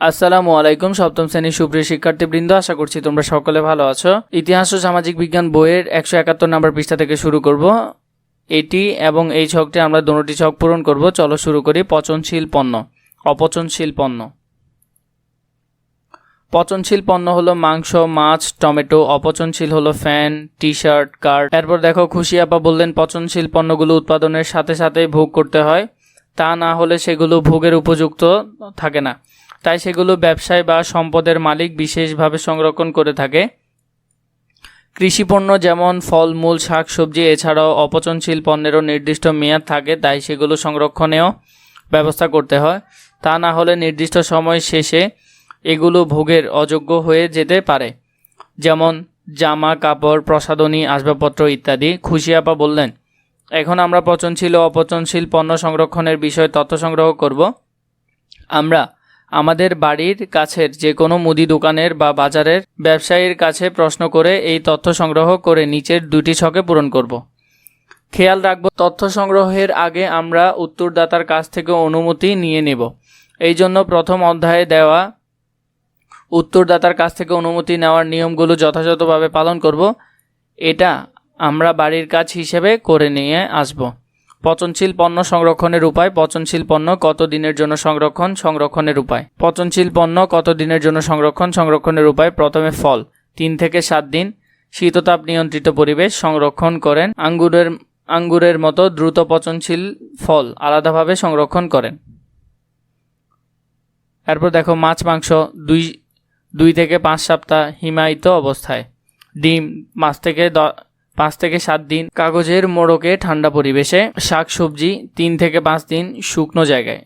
আসসালামু আলাইকুম, সপ্তম শ্রেণির সুপ্রিয় শিক্ষার্থীবৃন্দ, আশা করছি তোমরা সকলে ভালো আছো। ইতিহাস ও সামাজিক বিজ্ঞান বইয়ের একশো একাত্তর নম্বর পৃষ্ঠা থেকে শুরু করব। এটি এবং এই ছকটি আমরা দুটি ছক পূরণ করব। চলো শুরু করি পচনশীল পণ্য, অপচনশীল পণ্য। পচনশীল পণ্য হলো মাংস, মাছ, টমেটো, অপচনশীল হলো ফ্যান টি শার্ট কার্ড। এরপর দেখো, খুশি আপা বললেন, পচনশীল পণ্যগুলো উৎপাদনের সাথে সাথে ভোগ করতে হয়। তা না হলে সেগুলো ভোগের উপযুক্ত থাকে না। তাই সেগুলো ব্যবসায় বা সম্পদের মালিক বিশেষভাবে সংরক্ষণ করে থাকে। কৃষিপণ্য যেমন ফলমূল শাকসবজি এছাড়াও অপচনশীল পণ্যেরও নির্দিষ্ট মেয়াদ থাকে, তাই সেগুলো সংরক্ষণেও ব্যবস্থা করতে হয়। তা না হলে নির্দিষ্ট সময় শেষে এগুলো ভোগের অযোগ্য হয়ে যেতে পারে। যেমন জামা, কাপড়, প্রসাধনী, আসবাবপত্র ইত্যাদি। খুশি আপা বললেন এখন আমরা পচনশীল ও অপচনশীল পণ্য সংরক্ষণের বিষয়ে তথ্য সংগ্রহ করব। আমরা আমাদের বাড়ির কাছের যে কোনো মুদি দোকানের বা বাজারের ব্যবসায়ীর কাছে প্রশ্ন করে এই তথ্য সংগ্রহ করে নিচের দুটি ছকে পূরণ করব। খেয়াল রাখব, তথ্য সংগ্রহের আগে আমরা উত্তরদাতার কাছ থেকে অনুমতি নিয়ে নেব। এই জন্য প্রথম অধ্যায়ে দেওয়া উত্তরদাতার কাছ থেকে অনুমতি নেওয়ার নিয়মগুলো যথাযথভাবে পালন করব। এটা আমরা বাড়ির কাজ হিসেবে করে নিয়ে আসব। পচনশীল পণ্য সংরক্ষণের উপায়, পচনশীল পণ্য কত দিনের জন্য সংরক্ষণ, সংরক্ষণের উপায়। পচনশীল পণ্য কত দিনের জন্য সংরক্ষণ, সংরক্ষণের উপায়, প্রথমে ফল, তিন থেকে সাত দিন। শীততাপ নিয়ন্ত্রিত পরিবেশ, সংরক্ষণ করেন। আঙ্গুরের আঙ্গুরের মতো দ্রুত পচনশীল ফল আলাদাভাবে সংরক্ষণ করেন। এরপর দেখো মাছ, মাংস, দুই দুই থেকে পাঁচ সপ্তাহ হিমায়িত অবস্থায়। ডিম, মাছ থেকে পাঁচ থেকে সাত দিন কাগজের মোড়কে ঠান্ডা পরিবেশে, শাক সবজি তিন থেকে পাঁচ দিন শুকনো জায়গায়।